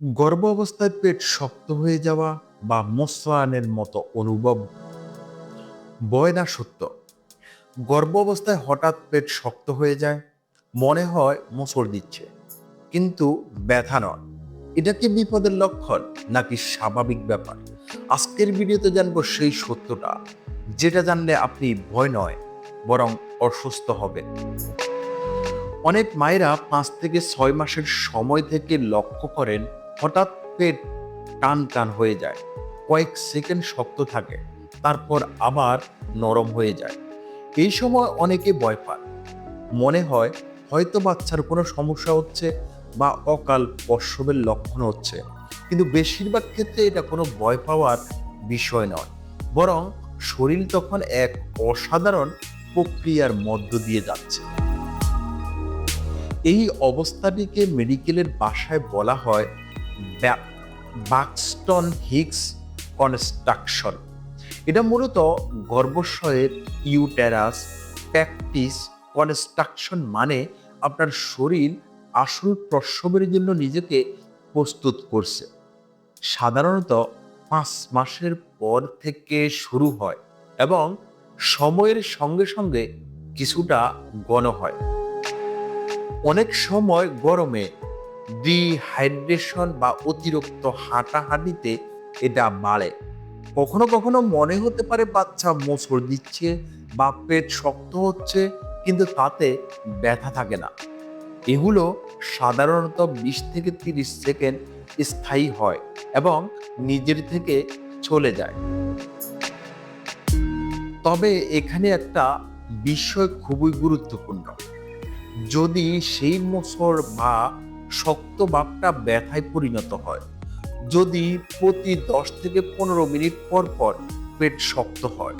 গর্ভ অবস্থায় পেট শক্ত হয়ে যাওয়া বা মোসরানের মতো অনুভব, বয় না সত্য। গর্ভ অবস্থায় হঠাৎ পেট শক্ত হয়ে যায়, মনে হয় মোচড় দিচ্ছে, কিন্তু ব্যথা নয়। এটা কি বিপদের লক্ষণ নাকি স্বাভাবিক ব্যাপার? আজকের ভিডিওতে জানব সেই সত্যটা, যেটা জানলে আপনি ভয় নয়, বরং অসুস্থ হবেন। অনেক মায়েরা পাঁচ থেকে ছয় মাসের সময় থেকে লক্ষ্য করেন হঠাৎ পেট টান টান হয়ে যায়। কয়েক সেকেন্ড শক্ত থাকে, তারপর আবার নরম হয়ে যায়। এই সময় অনেকে ভয় পান মনে হয় হয়তো বাচ্চার কোনো সমস্যা হচ্ছে বা অকাল প্রসবের লক্ষণ হচ্ছে। কিন্তু বেশিরভাগ ক্ষেত্রে এটা কোনো ভয় পাওয়ার বিষয় নয়। বরং শরীর তখন এক অসাধারণ প্রক্রিয়ার মধ্য দিয়ে যাচ্ছে। এই অবস্থাটিকে মেডিকেলের বাসায় বলা হয় বাক্সটন হিক্স কনস্ট্রাকশন এটা মূলত গর্ভাশয়ের ইউটেরাস প্র্যাকটিস কনস্ট্রাকশন মানে আপনার শরীর আসল প্রসবের জন্য নিজেকে প্রস্তুত করছে। সাধারণত পাঁচ মাসের পর থেকে শুরু হয় এবং সময়ের সঙ্গে সঙ্গে কিছুটা গণ হয়। অনেক সময় গরমে ডিহাইড্রেশন বা অতিরিক্ত হাঁটাহাঁটিতে এটা বাড়ে। কখনো কখনো মনে হতে পারে বাচ্চা মোচড় দিচ্ছে বা পেট শক্ত হচ্ছে, কিন্তু তাতে ব্যথা থাকে না। এগুলো সাধারণত বিশ থেকে তিরিশ সেকেন্ড স্থায়ী হয় এবং নিজের থেকে চলে যায়। তবে এখানে একটা বিষয় খুবই গুরুত্বপূর্ণ। যদি সেই মোচড় বা শক্ত বাপটা ব্যথায় পরিণত হয়। যদি প্রতি দশ থেকে পনেরো মিনিট পর পর পেট শক্ত হয়,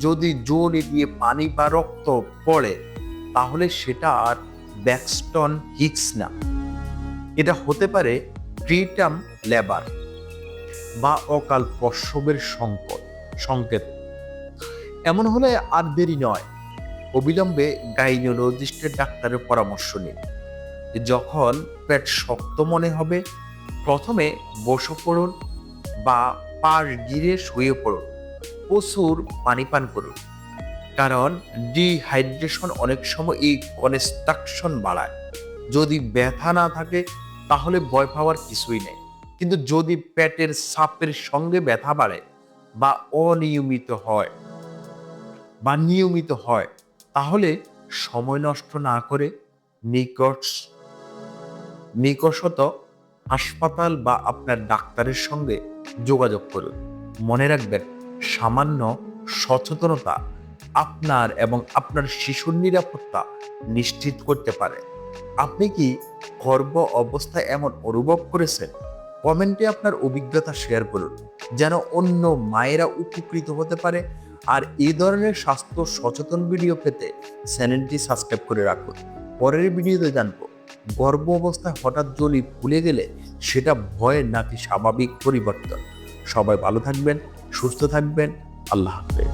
যদি জোরে দিয়ে পানি বা রক্ত পড়ে, তাহলে সেটা আর ব্যাকস্টন হিক্স না। এটা হতে পারে প্রিটাম লেবার বা অকাল প্রসবের সংকট, সংকেত। এমন হলে আর দেরি নয়। অবিলম্বে গাইনোলজিস্টের ডাক্তারের পরামর্শ নিন। যখন পেট শক্ত মনে হবে, প্রথমে বসে পড়ুন বা পাশ গিরে শুয়ে পড়ুন। প্রচুর পানি পান করুন। কারণ ডিহাইড্রেশন অনেক সময় এই কনস্ট্রাকশন বাড়ায়। যদি ব্যথা না থাকে, তাহলে ভয় পাওয়ার কিছুই নেই। কিন্তু যদি পেটের সাপের সঙ্গে ব্যথা বাড়ে বা অনিয়মিত হয় বা নিয়মিত হয়, তাহলে সময় নষ্ট না করে নিকট নিকটত হাসপাতাল বা আপনার ডাক্তারের সঙ্গে যোগাযোগ করুন। মনে রাখবেন, সামান্য সচেতনতা আপনার এবং আপনার শিশুর নিরাপত্তা নিশ্চিত করতে পারে। আপনি কি গর্ব অবস্থায় এমন অনুভব করেছেন? কমেন্টে আপনার অভিজ্ঞতা শেয়ার করুন, যেন অন্য মায়েরা উপকৃত হতে পারে। আর এই ধরনের স্বাস্থ্য সচেতন ভিডিও পেতে চ্যানেলটি সাবস্ক্রাইব করে রাখুন। পরের ভিডিওতে জানব। গর্ভ অবস্থায় হঠাৎ জলি ফুলে গেলে, সেটা ভয়ের নাকি স্বাভাবিক পরিবর্তন। সবাই ভালো থাকবেন, সুস্থ থাকবেন। আল্লাহ হাফেজ।